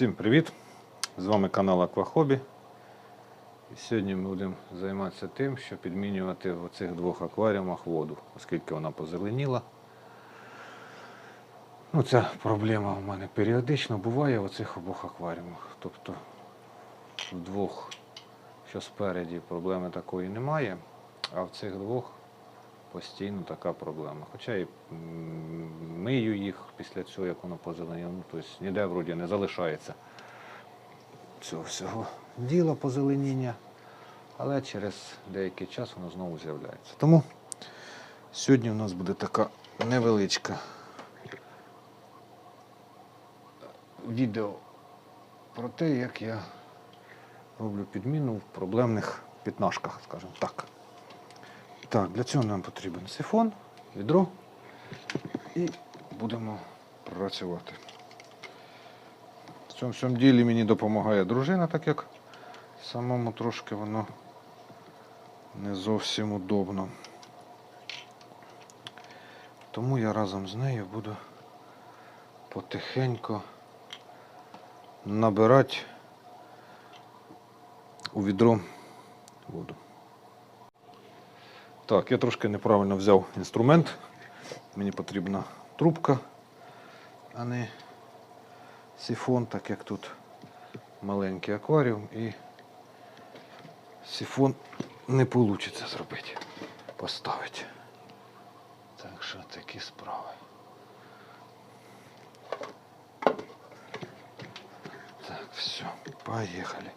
Всім привіт! З вами канал Аквахобі. І сьогодні ми будемо займатися тим, що підмінювати в цих двох акваріумах воду, оскільки вона позеленіла. Ну, ця проблема у мене періодично буває в цих обох акваріумах. Тобто в двох, що спереді, проблеми такої немає, а в цих двох постійно така проблема. Хоча і мию їх після цього, як воно позеленіло. Ну, тобто ніде вроді не залишається цього всього діла позеленіння, але через деякий час воно знову з'являється. Тому сьогодні у нас буде така невеличка відео про те, як я роблю підміну в проблемних пітнашках, скажімо так. Так, для цього нам потрібен сифон, відро і будемо працювати. В цьому всьому ділі мені допомагає дружина, так як самому трошки воно не зовсім удобно. Тому я разом з нею буду потихеньку набирати у відро воду. Так, я трошки неправильно взяв інструмент. Мені потрібна трубка, а не сифон, так як тут маленький акваріум і сифон не вийде зробити, поставити. Так що такі справи. Так, все, поїхали.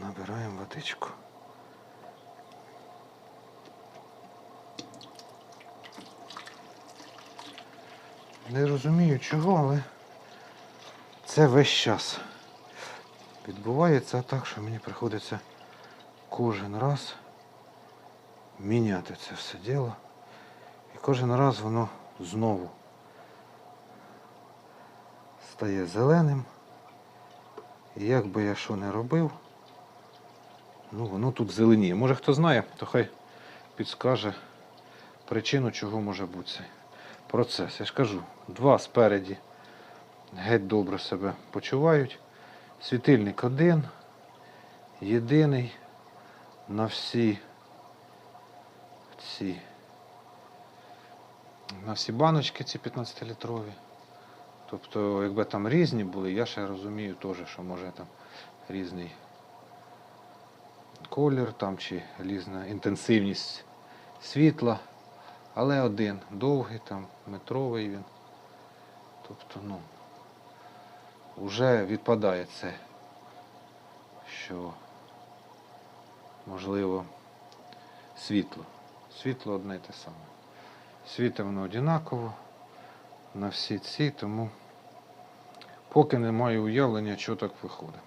Набираємо водичку. Не розумію чого, але це весь час відбувається так, що мені приходиться кожен раз міняти це все діло. І кожен раз воно знову стає зеленим. І як би я що не робив, ну воно тут зеленіє. Може хто знає, то хай підскаже причину, чого може бути цей процес. Я ж кажу, два спереді геть добре себе почувають. Світильник один, єдиний на всі ці на всі баночки ці 15-літрові. Тобто, якби там різні були, я ще розумію теж, що може там різний колір там чи різна інтенсивність світла. Але один довгий, там, метровий він. Тобто, ну, вже відпадає це, що можливо світло. Світло одне й те саме. Світло воно однаково на всі ці, тому поки не маю уявлення, що так виходить.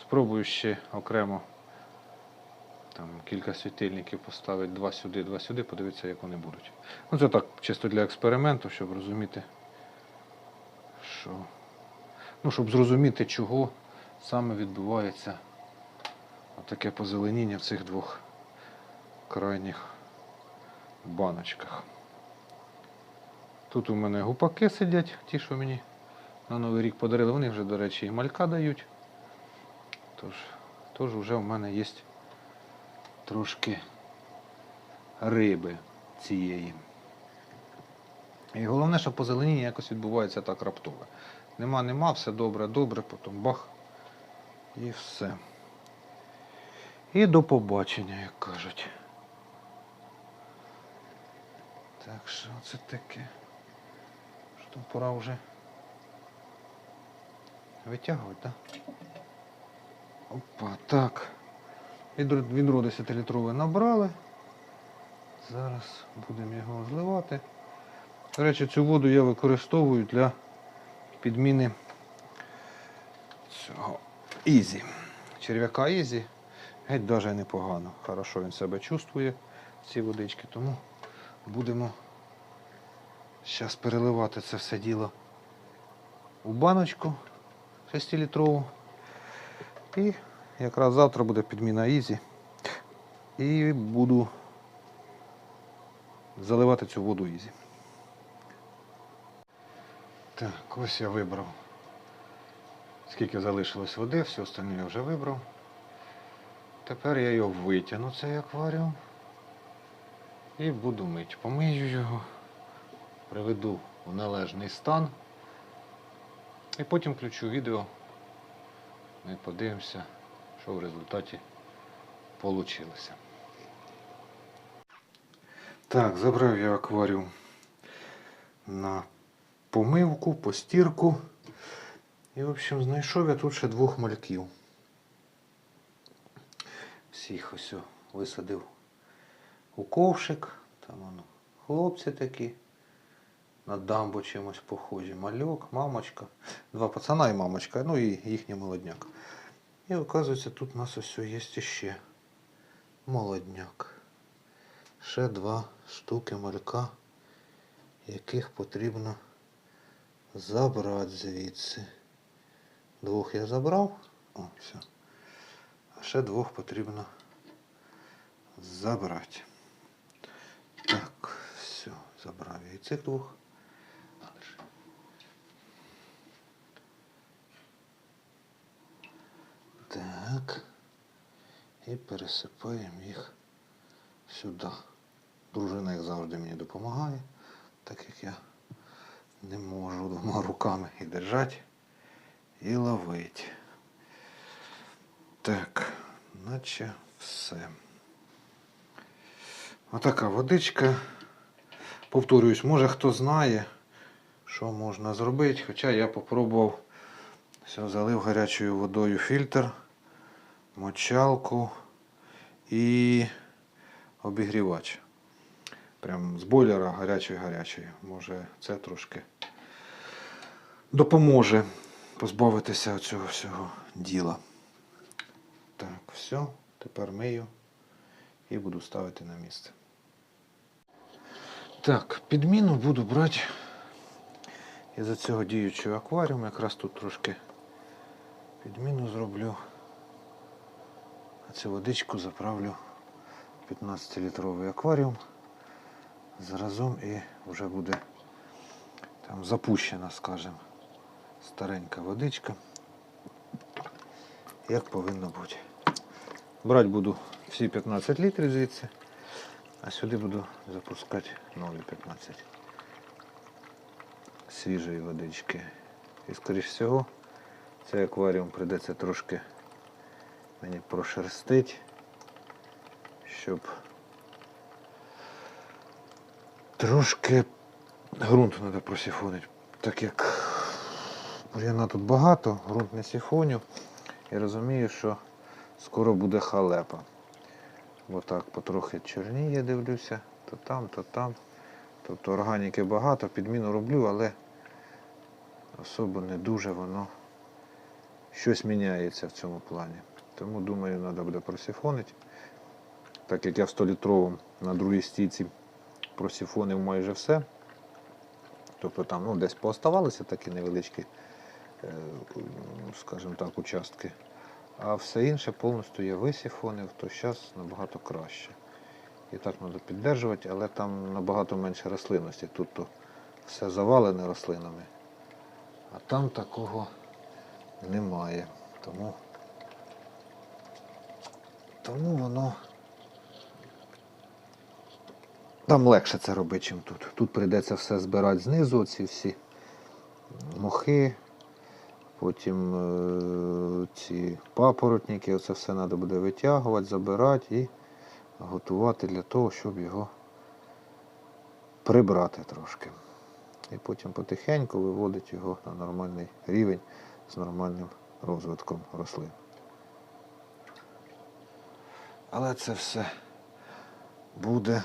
Спробую ще окремо там кілька світильників поставити два сюди, два сюди, подивитися, як вони будуть. Ну це так, чисто для експерименту, щоб розуміти, що. Ну, щоб зрозуміти, чого саме відбувається таке позеленіння в цих двох крайніх баночках. Тут у мене гупаки сидять, ті, що мені на Новий рік подарили. Вони вже, до речі, і малька дають. Тож, тож вже в мене є трошки риби цієї. І головне, що позеленіння якось відбувається так раптово. Нема, нема, все добре, добре, потім бах. І все. І до побачення, як кажуть. Так що це таке? Що пора вже витягувати, так? Опа, так. Відро, відро 10-літрове набрали. Зараз будемо його зливати. До речі, цю воду я використовую для підміни цього Ізі. Черв'яка Ізі. Геть навіть непогано. Хорошо він себе чувствує, ці водички, тому будемо зараз переливати це все діло у баночку 6-літрову. І якраз завтра буде підміна Ізі. І буду заливати цю воду Ізі. Так, ось я вибрав скільки залишилось води, все остальне я вже вибрав. Тепер я його витягну, цей акваріум. І буду мити. Помию його, приведу в належний стан. І потім включу відео. Ми подивимося, що в результаті вийшло. Так, забрав я акваріум на помивку, постірку. І, в общем, знайшов я тут ще двох мальків. Всіх ось висадив у ковшик. Там воно хлопці такі. На дамбу чимось похожі. Мальок, мамочка. Два пацана і мамочка, ну і їхній молодняк. І оказується, тут у нас ось є ще молодняк. Ще два штуки малька, яких потрібно забрати звідси. Двох я забрав. О, все. А ще двох потрібно забрати. Так, все, забрав я і цих двох. Так. І пересипаємо їх сюди. Дружина, як завжди, мені допомагає, так як я не можу двома руками і держати, і ловити. Так, наче все. Отака водичка. Повторююсь, може хто знає, що можна зробити. Хоча я попробував, все, залив гарячою водою фільтр, мочалку і обігрівач. Прям з бойлера гарячої. Може це трошки допоможе позбавитися цього всього діла. Так, все, тепер мию і буду ставити на місце. Так, підміну буду брати із цього діючого акваріуму. Якраз тут трошки підміну зроблю. А цю водичку заправлю в 15-літровий акваріум. Заразом і вже буде там запущена, скажімо, старенька водичка. Як повинно бути. Брати буду всі 15 літрів звідси, а сюди буду запускати нові 15 свіжої водички. І скоріш всього цей акваріум прийдеться трошки мені прошерстить, щоб трошки ґрунт треба просіфонити. Так як бур'яна тут багато, ґрунт не сіфоню. І розумію, що скоро буде халепа. Бо так потрохи чорніє, дивлюся, то там, то там. Тобто органіки багато, підміну роблю, але особо не дуже воно щось міняється в цьому плані. Тому думаю, треба буде просіфонити. Так як я в 100-літровому на другій стійці просіфонив майже все. Тобто там ну, десь пооставалися такі невеличкі, е, скажімо так, участки. А все інше повністю я висіфонив, то зараз набагато краще. І так треба піддержувати, але там набагато менше рослинності. Тут то все завалене рослинами, а там такого немає. Тому, тому воно там легше це робити, ніж тут. Тут прийдеться все збирати знизу, ці всі мохи, потім е, ці папоротники, оце все треба буде витягувати, забирати і готувати для того, щоб його прибрати трошки. І потім потихеньку виводити його на нормальний рівень з нормальним розвитком рослин. Але це все буде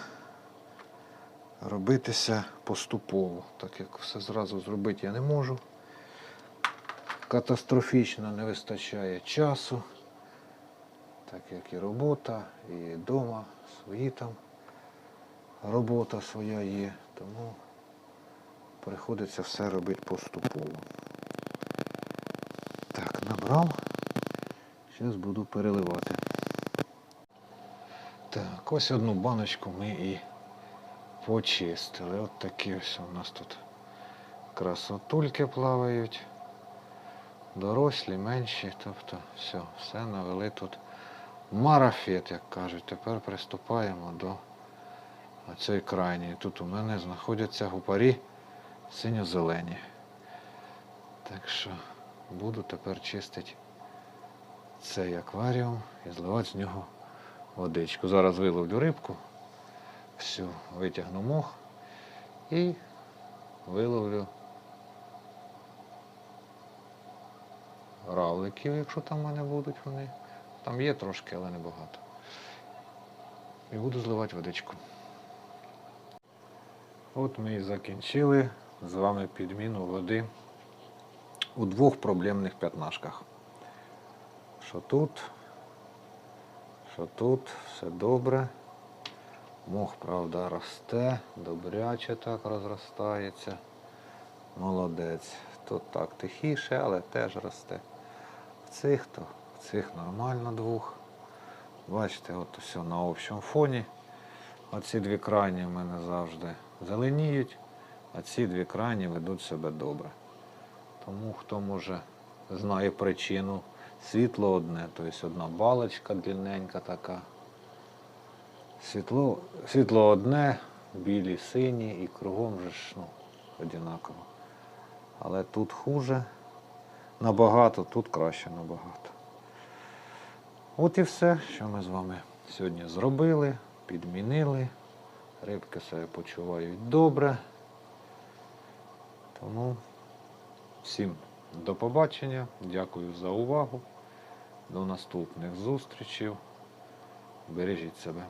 робитися поступово, так як все зразу зробити я не можу. Катастрофічно не вистачає часу, так як і робота, і вдома свої там робота своя є, тому приходиться все робити поступово. Так, набрав. Зараз буду переливати. Так, ось одну баночку ми і почистили. От такі ось у нас тут красотульки плавають. дорослі, менші, тобто все, все навели тут марафет, як кажуть. Тепер приступаємо до цієї крайньої. Тут у мене знаходяться гупарі синьо-зелені. Так що буду тепер чистити цей акваріум і зливати з нього водичку. Зараз виловлю рибку, всю витягну мох і виловлю равликів, якщо там в мене будуть вони. Там є трошки, але не багато. І буду зливати водичку. От ми і закінчили з вами підміну води у двох проблемних п'ятнашках. Що тут, що тут, все добре. Мох, правда, росте, добряче так розростається. Молодець. Тут так тихіше, але теж росте. В цих то, в цих нормально двох. Бачите, от все на общому фоні. Оці дві крайні в мене завжди зеленіють, а ці дві крайні ведуть себе добре. Тому хто може знає причину, світло одне, тобто одна балочка длинненька така. Світло, світло одне, білі, сині і кругом же ж ну, однаково. Але тут хуже набагато, тут краще набагато. От і все, що ми з вами сьогодні зробили, підмінили. Рибки себе почувають добре. Тому всім до побачення. Дякую за увагу. До наступних зустрічей. Бережіть себе.